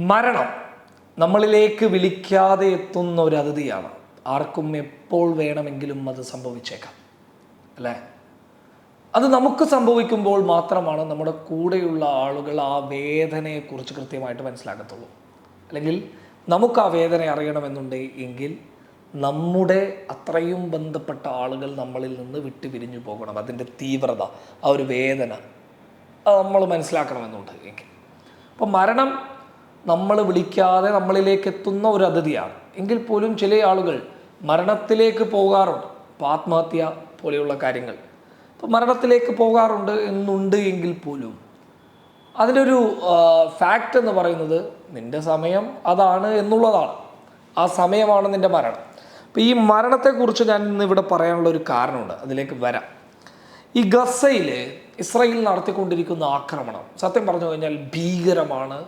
മരണം നമ്മളിലേക്ക് വിളിക്കാതെ എത്തുന്ന ഒരു അതിഥിയാണ്. ആർക്കും എപ്പോൾ വേണമെങ്കിലും അത് സംഭവിച്ചേക്കാം. അല്ലേ? അത് നമുക്ക് സംഭവിക്കുമ്പോൾ മാത്രമാണ് നമ്മുടെ കൂടെയുള്ള ആളുകൾ ആ വേദനയെക്കുറിച്ച് കൃത്യമായിട്ട് മനസ്സിലാക്കത്തുള്ളൂ അല്ലെങ്കിൽ നമുക്ക് ആ വേദന അറിയണമെന്നുണ്ടെങ്കിൽ നമ്മുടെ അത്രയും ബന്ധപ്പെട്ട ആളുകൾ നമ്മളിൽ നിന്ന് വിട്ടു പിരിഞ്ഞു പോകണം. അതിന്റെ തീവ്രത ആ ഒരു വേദന നമ്മൾ മനസ്സിലാക്കണമെന്നുണ്ട് എങ്കിൽ അപ്പം മരണം നമ്മൾ വിളിക്കാതെ നമ്മളിലേക്ക് എത്തുന്ന ഒരു അതിഥിയാണ്. എങ്കിൽ പോലും ചില ആളുകൾ മരണത്തിലേക്ക് പോകാറുണ്ട്. ഇപ്പോൾ ആത്മഹത്യ പോലെയുള്ള കാര്യങ്ങൾ. ഇപ്പോൾ മരണത്തിലേക്ക് പോകാറുണ്ട് എന്നുണ്ട് എങ്കിൽ പോലും അതിനൊരു ഫാക്റ്റ് എന്ന് പറയുന്നത് നിന്റെ സമയം അതാണ് എന്നുള്ളതാണ്. ആ സമയമാണ് നിന്റെ മരണം. അപ്പോൾ ഈ മരണത്തെക്കുറിച്ച് ഞാൻ ഇന്ന് ഇവിടെ പറയാനുള്ള ഒരു കാരണമുണ്ട്. അതിലേക്ക് വരാം. ഈ ഗസയിൽ ഇസ്രയേൽ നടത്തിക്കൊണ്ടിരിക്കുന്ന ആക്രമണം സത്യം പറഞ്ഞു കഴിഞ്ഞാൽ ഭീകരമാണ്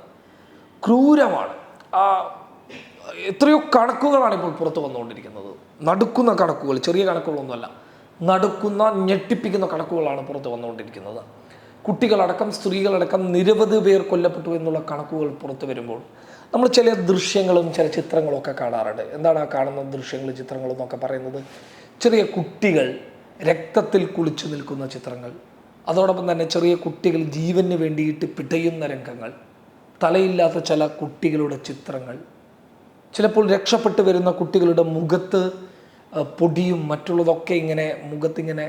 ക്രൂരമാണ്. എത്രയോ കണക്കുകളാണ് ഇപ്പോൾ പുറത്തു വന്നുകൊണ്ടിരിക്കുന്നത്. നടുക്കുന്ന കണക്കുകൾ ചെറിയ കണക്കുകളൊന്നുമല്ല. നടുക്കുന്ന ഞെട്ടിപ്പിക്കുന്ന കണക്കുകളാണ് പുറത്ത് വന്നുകൊണ്ടിരിക്കുന്നത്. കുട്ടികളടക്കം സ്ത്രീകളടക്കം നിരവധി പേർ കൊല്ലപ്പെട്ടു എന്നുള്ള കണക്കുകൾ പുറത്തു വരുമ്പോൾ നമ്മൾ ചില ദൃശ്യങ്ങളും ചില ചിത്രങ്ങളും ഒക്കെ കാണാറുണ്ട്. എന്താണ് ആ കാണുന്ന ദൃശ്യങ്ങളും ചിത്രങ്ങളും എന്നൊക്കെ പറയുന്നത്? ചെറിയ കുട്ടികൾ രക്തത്തിൽ കുളിച്ചു നിൽക്കുന്ന ചിത്രങ്ങൾ. അതോടൊപ്പം തന്നെ ചെറിയ കുട്ടികൾ ജീവന് വേണ്ടിയിട്ട് പിടയുന്ന രംഗങ്ങൾ. തലയില്ലാത്ത ചില കുട്ടികളുടെ ചിത്രങ്ങൾ. ചിലപ്പോൾ രക്ഷപ്പെട്ടു വരുന്ന കുട്ടികളുടെ മുഖത്ത് പൊടിയും മറ്റുള്ളതൊക്കെ ഇങ്ങനെ മുഖത്തിങ്ങനെ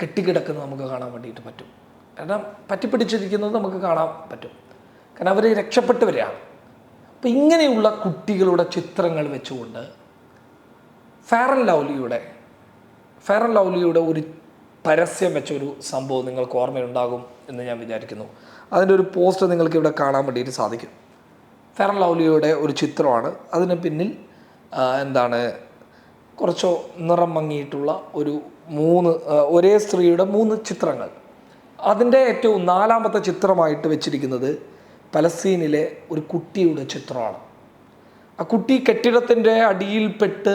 കെട്ടിക്കിടക്കുന്നത് നമുക്ക് കാണാൻ വേണ്ടിയിട്ട് പറ്റും. കാരണം പറ്റിപ്പിടിച്ചിരിക്കുന്നത് നമുക്ക് കാണാൻ പറ്റും. കാരണം അവർ രക്ഷപ്പെട്ടവരാണ് അപ്പം ഇങ്ങനെയുള്ള കുട്ടികളുടെ ചിത്രങ്ങൾ വെച്ചുകൊണ്ട് ഫെയർ ലൗലിയുടെ ലവ്ലിയുടെ ലൗലിയുടെ ഒരു പരസ്യം വെച്ചൊരു സംഭവം നിങ്ങൾക്ക് ഓർമ്മയുണ്ടാകും. എന്ന് ഞാൻ വിചാരിക്കുന്നു. അതിന്റെ ഒരു പോസ്റ്റ് നിങ്ങൾക്ക് ഇവിടെ കാണാൻ വേണ്ടിയിട്ട് സാധിക്കും. ഫെറൽ ലൗലിയുടെ ഒരു ചിത്രമാണ്. അതിന് പിന്നിൽ എന്താണ് കുറച്ചോ നിറം മങ്ങിയിട്ടുള്ള ഒരു മൂന്ന് ഒരേ സ്ത്രീയുടെ മൂന്ന് ചിത്രങ്ങൾ. അതിന്റെ ഏറ്റവും നാലാമത്തെ ചിത്രമായിട്ട് വെച്ചിരിക്കുന്നത് പലസ്തീനിലെ ഒരു കുട്ടിയുടെ ചിത്രമാണ്. ആ കുട്ടി കെട്ടിടത്തിന്റെ അടിയിൽപ്പെട്ട്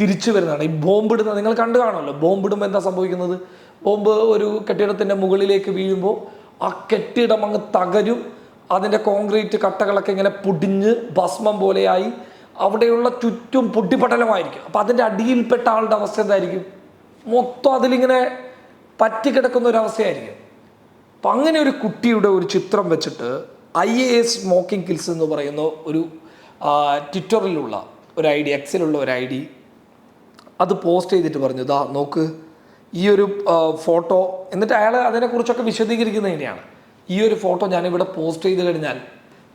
തിരിച്ചു വരുന്നതാണ്. ഈ ബോംബിടുന്ന നിങ്ങൾ കണ്ടു കാണുമല്ലോ ബോംബിടുമ്പോൾ എന്താ സംഭവിക്കുന്നത്? ബോംബ് ഒരു കെട്ടിടത്തിന്റെ മുകളിലേക്ക് വീഴുമ്പോൾ ആ കെട്ടിടം അങ്ങ് തകരും. അതിന്റെ കോൺക്രീറ്റ് കട്ടകളൊക്കെ ഇങ്ങനെ പൊടിഞ്ഞ് ഭസ്മം പോലെയായി. അവിടെയുള്ള ചുറ്റും പൊട്ടിപ്പടലമായിരിക്കും അപ്പം അതിന്റെ അടിയിൽപ്പെട്ട ആളുടെ അവസ്ഥ എന്തായിരിക്കും? മൊത്തം അതിലിങ്ങനെ പറ്റിക്കിടക്കുന്ന ഒരു അവസ്ഥയായിരിക്കും. അപ്പം അങ്ങനെ ഒരു കുട്ടിയുടെ ഒരു ചിത്രം വെച്ചിട്ട് I A S smoking kills എന്ന് പറയുന്ന ഒരു ട്വിറ്ററിലുള്ള ഒരു ഐ ഡി എക്സിലുള്ള ഒരു ഐ ഡി അത് പോസ്റ്റ് ചെയ്തിട്ട് പറഞ്ഞു ഇതാ നോക്ക് ഈ ഒരു ഫോട്ടോ എന്നിട്ട് അയാൾ അതിനെക്കുറിച്ചൊക്കെ വിശദീകരിക്കുന്നത് തന്നെയാണ്. ഈ ഒരു ഫോട്ടോ ഞാനിവിടെ പോസ്റ്റ് ചെയ്ത് കഴിഞ്ഞാൽ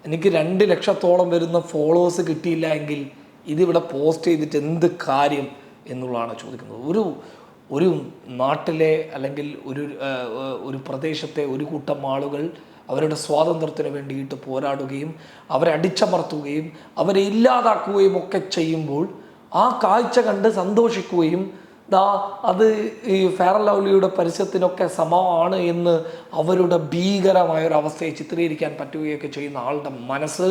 എനിക്ക് രണ്ട് ലക്ഷത്തോളം വരുന്ന ഫോളോവേഴ്സ് കിട്ടിയില്ല എങ്കിൽ ഇതിവിടെ പോസ്റ്റ് ചെയ്തിട്ട് എന്ത് കാര്യം എന്നുള്ളതാണ് ചോദിക്കുന്നത്. ഒരു ഒരു നാട്ടിലെ അല്ലെങ്കിൽ ഒരു ഒരു പ്രദേശത്തെ ഒരു കൂട്ടം ആളുകൾ അവരുടെ സ്വാതന്ത്ര്യത്തിന് വേണ്ടിയിട്ട് പോരാടുകയും അവരെ അടിച്ചമർത്തുകയും അവരെ ഇല്ലാതാക്കുകയും ഒക്കെ ചെയ്യുമ്പോൾ ആ കാഴ്ച കണ്ട് സന്തോഷിക്കുകയും ദാ അത് ഈ ഫെയർ ലവ്ലിയുടെ പരസ്യത്തിനൊക്കെ സമമാണ് എന്ന് അവരുടെ ഭീകരമായ ഒരു അവസ്ഥയെ ചിത്രീകരിക്കാൻ പറ്റുകയൊക്കെ ചെയ്യുന്ന ആളുടെ മനസ്സ്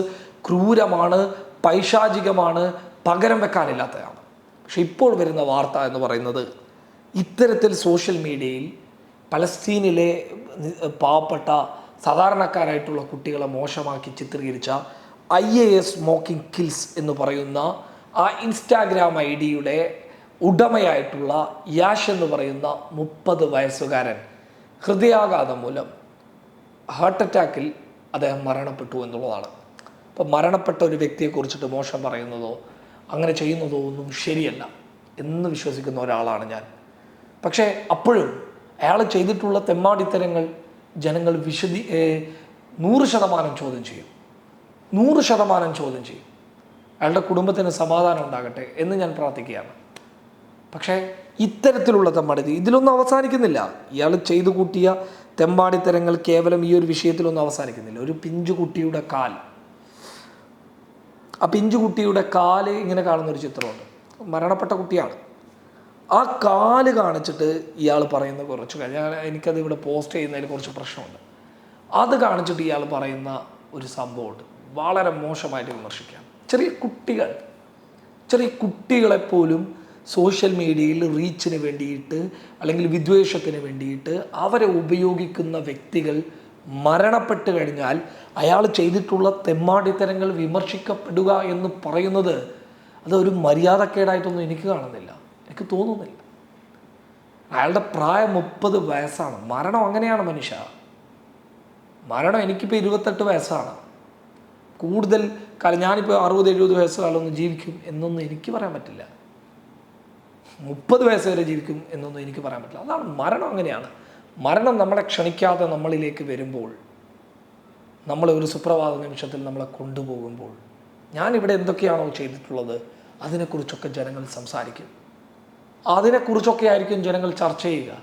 ക്രൂരമാണ് പൈശാചികമാണ് പകരം വെക്കാനില്ലാത്തതാണ്. പക്ഷെ ഇപ്പോൾ വരുന്ന വാർത്ത എന്ന് പറയുന്നത് ഇത്തരത്തിൽ സോഷ്യൽ മീഡിയയിൽ പലസ്തീനിലെ പാവപ്പെട്ട സാധാരണക്കാരായിട്ടുള്ള കുട്ടികളെ മോശമാക്കി ചിത്രീകരിച്ച I A S smoking kills എന്ന് പറയുന്ന ആ ഇൻസ്റ്റാഗ്രാം ഐ ഡിയുടെ ഉടമയായിട്ടുള്ള യാഷ് എന്ന് പറയുന്ന മുപ്പത് വയസ്സുകാരൻ ഹൃദയാഘാതം മൂലം ഹാർട്ട് അറ്റാക്കിൽ അദ്ദേഹം മരണപ്പെട്ടു എന്നുള്ളതാണ്. അപ്പോൾ മരണപ്പെട്ട ഒരു വ്യക്തിയെക്കുറിച്ചിട്ട് മോശം പറയുന്നതോ അങ്ങനെ ചെയ്യുന്നതോ ഒന്നും ശരിയല്ല എന്ന് വിശ്വസിക്കുന്ന ഒരാളാണ് ഞാൻ. പക്ഷേ അപ്പോഴും അയാൾ ചെയ്തിട്ടുള്ള തെമ്മാടിത്തരങ്ങൾ ജനങ്ങൾ വിശദി നൂറ് ശതമാനം ചോദ്യം ചെയ്യും. നൂറ് ശതമാനം ചോദ്യം ചെയ്യും. അയാളുടെ കുടുംബത്തിന് സമാധാനം ഉണ്ടാകട്ടെ എന്ന് ഞാൻ പ്രാർത്ഥിക്കുകയാണ്. പക്ഷേ ഇത്തരത്തിലുള്ള തെമ്മാടി ഇതിലൊന്നും അവസാനിക്കുന്നില്ല. ഇയാൾ ചെയ്തു കൂട്ടിയ തെമ്മാടിത്തരങ്ങൾ കേവലം ഈ ഒരു വിഷയത്തിലൊന്നും അവസാനിക്കുന്നില്ല. ഒരു പിഞ്ചുകുട്ടിയുടെ കാൽ. ആ പിഞ്ചുകുട്ടിയുടെ കാൽ ഇങ്ങനെ കാണുന്ന ഒരു ചിത്രമുണ്ട്. മരണപ്പെട്ട കുട്ടിയാണ്. ആ കാൽ കാണിച്ചിട്ട് ഇയാൾ പറയുന്ന കുറച്ച് കാര്യം. എനിക്കത് ഇവിടെ പോസ്റ്റ് ചെയ്യുന്നതിൽ കുറച്ച് പ്രശ്നമുണ്ട്. അത് കാണിച്ചിട്ട് ഇയാൾ പറയുന്ന ഒരു സംഭവമുണ്ട്. വളരെ മോശമായിട്ട് വിമർശിക്കാം. ചെറിയ കുട്ടികൾ. ചെറിയ കുട്ടികളെപ്പോലും സോഷ്യൽ മീഡിയയിൽ റീച്ചിന് വേണ്ടിയിട്ട് അല്ലെങ്കിൽ വിദ്വേഷത്തിന് വേണ്ടിയിട്ട് അവരെ ഉപയോഗിക്കുന്ന വ്യക്തികൾ മരണപ്പെട്ട് കഴിഞ്ഞാൽ അയാൾ ചെയ്തിട്ടുള്ള തെമ്മാടിത്തരങ്ങൾ വിമർശിക്കപ്പെടുക എന്ന് പറയുന്നത് അതൊരു മര്യാദക്കേടായിട്ടൊന്നും എനിക്ക് കാണുന്നില്ല. എനിക്ക് തോന്നുന്നില്ല. അയാളുടെ പ്രായം മുപ്പത് വയസ്സാണ്. മരണം അങ്ങനെയാണ് മനുഷ്യ. മരണം എനിക്കിപ്പോൾ ഇരുപത്തെട്ട് വയസ്സാണ്. കൂടുതൽ കാലം ഞാനിപ്പോൾ അറുപത് എഴുപത് വയസ്സ് കാലമൊന്നും ജീവിക്കും എന്നൊന്നും എനിക്ക് പറയാൻ പറ്റില്ല. മുപ്പത് വയസ്സ് വരെ ജീവിക്കും എന്നൊന്നും എനിക്ക് പറയാൻ പറ്റില്ല. അതാണ് മരണം അങ്ങനെയാണ്. മരണം നമ്മളെ ക്ഷണിക്കാതെ നമ്മളിലേക്ക് വരുമ്പോൾ നമ്മളെ ഒരു സുപ്രഭാത നിമിഷത്തിൽ നമ്മളെ കൊണ്ടുപോകുമ്പോൾ ഞാനിവിടെ എന്തൊക്കെയാണോ ചെയ്തിട്ടുള്ളത് അതിനെക്കുറിച്ചൊക്കെ ജനങ്ങൾ സംസാരിക്കും. അതിനെക്കുറിച്ചൊക്കെ ആയിരിക്കും ജനങ്ങൾ ചർച്ച ചെയ്യുക.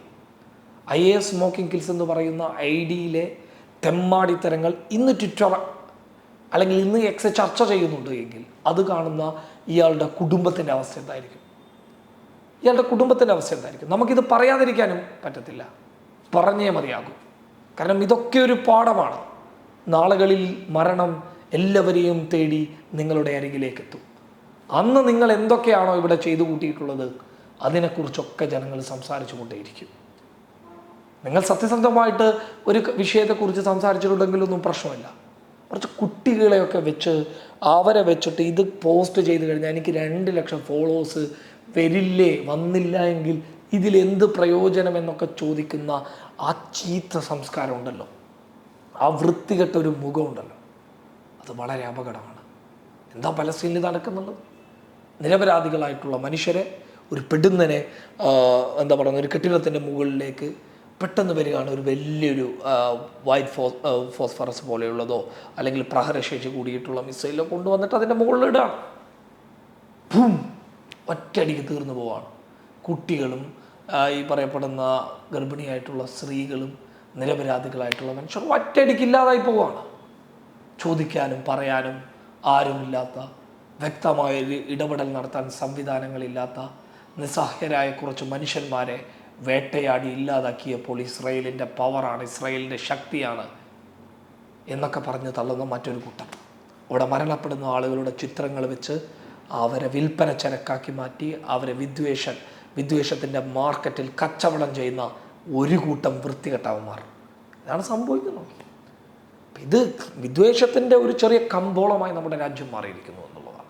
I A S smoking kills എന്ന് പറയുന്ന ഐ ഡിയിലെ തെമ്മാടിത്തരങ്ങൾ ഇന്ന് ട്വിറ്റർ അല്ലെങ്കിൽ ഇന്ന് എക്സ് ചർച്ച ചെയ്യുന്നുണ്ട് എങ്കിൽ അത് കാണുന്ന ഇയാളുടെ കുടുംബത്തിന്റെ അവസ്ഥ എന്തായിരിക്കും? ഇയാളുടെ കുടുംബത്തിന്റെ അവസ്ഥ എന്തായിരിക്കും? നമുക്കിത് പറയാതിരിക്കാനും പറ്റത്തില്ല. പറഞ്ഞേ മതിയാകും. കാരണം ഇതൊക്കെ ഒരു പാഠമാണ്. നാളുകളിൽ മരണം എല്ലാവരെയും തേടി നിങ്ങളുടെ അരികിലേക്ക് എത്തും അന്ന് നിങ്ങൾ എന്തൊക്കെയാണോ ഇവിടെ ചെയ്തു കൂട്ടിയിട്ടുള്ളത് അതിനെക്കുറിച്ചൊക്കെ ജനങ്ങൾ സംസാരിച്ചു കൊണ്ടേയിരിക്കും നിങ്ങൾ സത്യസന്ധമായിട്ട് ഒരു വിഷയത്തെക്കുറിച്ച് സംസാരിച്ചിട്ടുണ്ടെങ്കിലൊന്നും പ്രശ്നമില്ല. കുറച്ച് കുട്ടികളെയൊക്കെ വെച്ച് അവരെ വെച്ചിട്ട് ഇത് പോസ്റ്റ് ചെയ്ത് കഴിഞ്ഞാൽ എനിക്ക് രണ്ട് ലക്ഷം ഫോളോവേഴ്സ് വരില്ലേ വന്നില്ല എങ്കിൽ ഇതിലെന്ത് പ്രയോജനം എന്നൊക്കെ ചോദിക്കുന്ന ആ ചീത്ത സംസ്കാരം ഉണ്ടല്ലോ. ആ വൃത്തികെട്ട ഒരു മുഖമുണ്ടല്ലോ അത് വളരെ അപകടമാണ്. എന്താ പലസ്തീനിൽ നടക്കുന്നുള്ളത് നിരപരാധികളായിട്ടുള്ള മനുഷ്യരെ ഒരു പെടുന്നനെ എന്താ പറയുക ഒരു കെട്ടിടത്തിന്റെ മുകളിലേക്ക് പെട്ടെന്ന് വരികയാണ് ഒരു വലിയൊരു വൈറ്റ് ഫോ ഫോസ്ഫറസ് പോലെയുള്ളതോ അല്ലെങ്കിൽ പ്രഹരശേഷി കൂടിയിട്ടുള്ള മിസൈലോ കൊണ്ടുവന്നിട്ട് അതിന്റെ മുകളിൽ ഇടുകയാണ് ഭൂം! ഒറ്റയടിക്ക് തീർന്നു പോവാണ്. കുട്ടികളും ഈ പറയപ്പെടുന്ന ഗർഭിണിയായിട്ടുള്ള സ്ത്രീകളും നിരപരാധികളായിട്ടുള്ള മനുഷ്യർ ഒറ്റയടിക്ക് ഇല്ലാതായി പോവാണ്. ചോദിക്കാനും പറയാനും ആരുമില്ലാത്ത വ്യക്തമായ ഇടപെടൽ നടത്താൻ സംവിധാനങ്ങളില്ലാത്ത നിസ്സഹായരായ കുറച്ച് മനുഷ്യന്മാരെ വേട്ടയാടി ഇല്ലാതാക്കിയപ്പോൾ ഇസ്രയേലിന്റെ പവറാണ് ഇസ്രയേലിന്റെ ശക്തിയാണ് എന്നൊക്കെ പറഞ്ഞ് തള്ളുന്ന മറ്റൊരു കൂട്ടം. അവിടെ മരണപ്പെടുന്ന ആളുകളുടെ ചിത്രങ്ങൾ വെച്ച് അവരെ വിൽപ്പന ചരക്കാക്കി മാറ്റി അവരെ വിദ്വേഷ വിദ്വേഷത്തിന്റെ മാർക്കറ്റിൽ കച്ചവടം ചെയ്യുന്ന ഒരു കൂട്ടം വൃത്തികെട്ടവന്മാർ. ഇതാണ് സംഭവിക്കുന്നത്. ഇത് വിദ്വേഷത്തിന്റെ ഒരു ചെറിയ കമ്പോളമായി നമ്മുടെ രാജ്യം മാറിയിരിക്കുന്നു എന്നുള്ളതാണ്.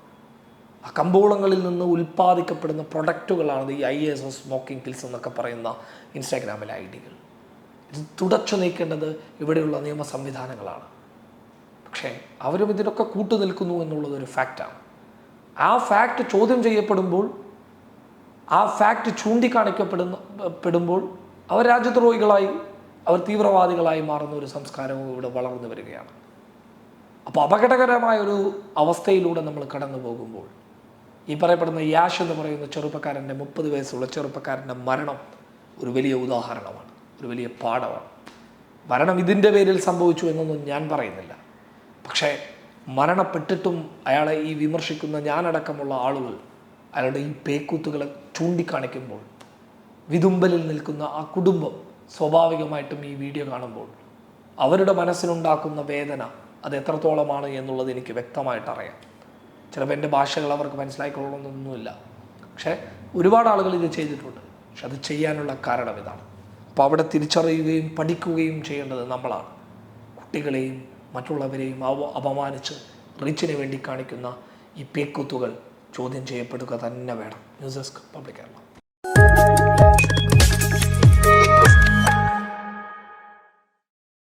ആ കമ്പോളങ്ങളിൽ നിന്ന് ഉൽപ്പാദിക്കപ്പെടുന്ന പ്രൊഡക്റ്റുകളാണ് ഈ I S S smoking kills എന്നൊക്കെ പറയുന്ന ഇൻസ്റ്റാഗ്രാമിലെ ഐ ഡികൾ. ഇത് തുടച്ചു നീക്കേണ്ടത് ഇവിടെയുള്ള നിയമ സംവിധാനങ്ങളാണ് പക്ഷേ അവരും ഇതിനൊക്കെ കൂട്ടുനിൽക്കുന്നു എന്നുള്ളതൊരു ഫാക്റ്റാണ്. ആ ഫാക്റ്റ് ചോദ്യം ചെയ്യപ്പെടുമ്പോൾ ആ ഫാക്റ്റ് ചൂണ്ടിക്കാണിക്കപ്പെടുന്ന പെടുമ്പോൾ അവർ രാജ്യദ്രോഹികളായി അവർ തീവ്രവാദികളായി മാറുന്ന ഒരു സംസ്കാരവും ഇവിടെ വളർന്നു വരികയാണ്. അപ്പോൾ അപകടകരമായ ഒരു അവസ്ഥയിലൂടെ നമ്മൾ കടന്നു പോകുമ്പോൾ ഈ പറയപ്പെടുന്ന യാഷ് എന്ന് പറയുന്ന ചെറുപ്പക്കാരന്റെ മുപ്പത് വയസ്സുള്ള ചെറുപ്പക്കാരന്റെ മരണം ഒരു വലിയ ഉദാഹരണമാണ് ഒരു വലിയ പാഠമാണ്. മരണം ഇതിന്റെ പേരിൽ സംഭവിച്ചു എന്നൊന്നും ഞാൻ പറയുന്നില്ല. പക്ഷേ മരണപ്പെട്ടിട്ടും അയാളെ ഈ വിമർശിക്കുന്ന ഞാനടക്കമുള്ള ആളുകൾ അയാളുടെ ഈ പേക്കൂത്തുകളെ ചൂണ്ടിക്കാണിക്കുമ്പോൾ വിതുമ്പലിൽ നിൽക്കുന്ന ആ കുടുംബം സ്വാഭാവികമായിട്ടും ഈ വീഡിയോ കാണുമ്പോൾ അവരുടെ മനസ്സിലുണ്ടാക്കുന്ന വേദന അത് എത്രത്തോളമാണ് എന്നുള്ളത് എനിക്ക് വ്യക്തമായിട്ടറിയാം ചിലപ്പോൾ എന്റെ ഭാഷകൾ അവർക്ക് മനസ്സിലായിക്കൊള്ളണമെന്നൊന്നുമില്ല. പക്ഷേ ഒരുപാട് ആളുകൾ ഇത് ചെയ്തിട്ടുണ്ട്. പക്ഷെ അത് ചെയ്യാനുള്ള കാരണം ഇതാണ്. അപ്പോൾ അവിടെ തിരിച്ചറിയുകയും പഠിക്കുകയും ചെയ്യേണ്ടത് നമ്മളാണ്. കുട്ടികളെയും മറ്റുള്ളവരെയും അപമാനിച്ച് റിച്ചിന് വേണ്ടി കാണിക്കുന്ന ഈ പേക്കുത്തുകൾ ചോദ്യം ചെയ്യപ്പെടുക തന്നെ വേണം. News desk public Kerala.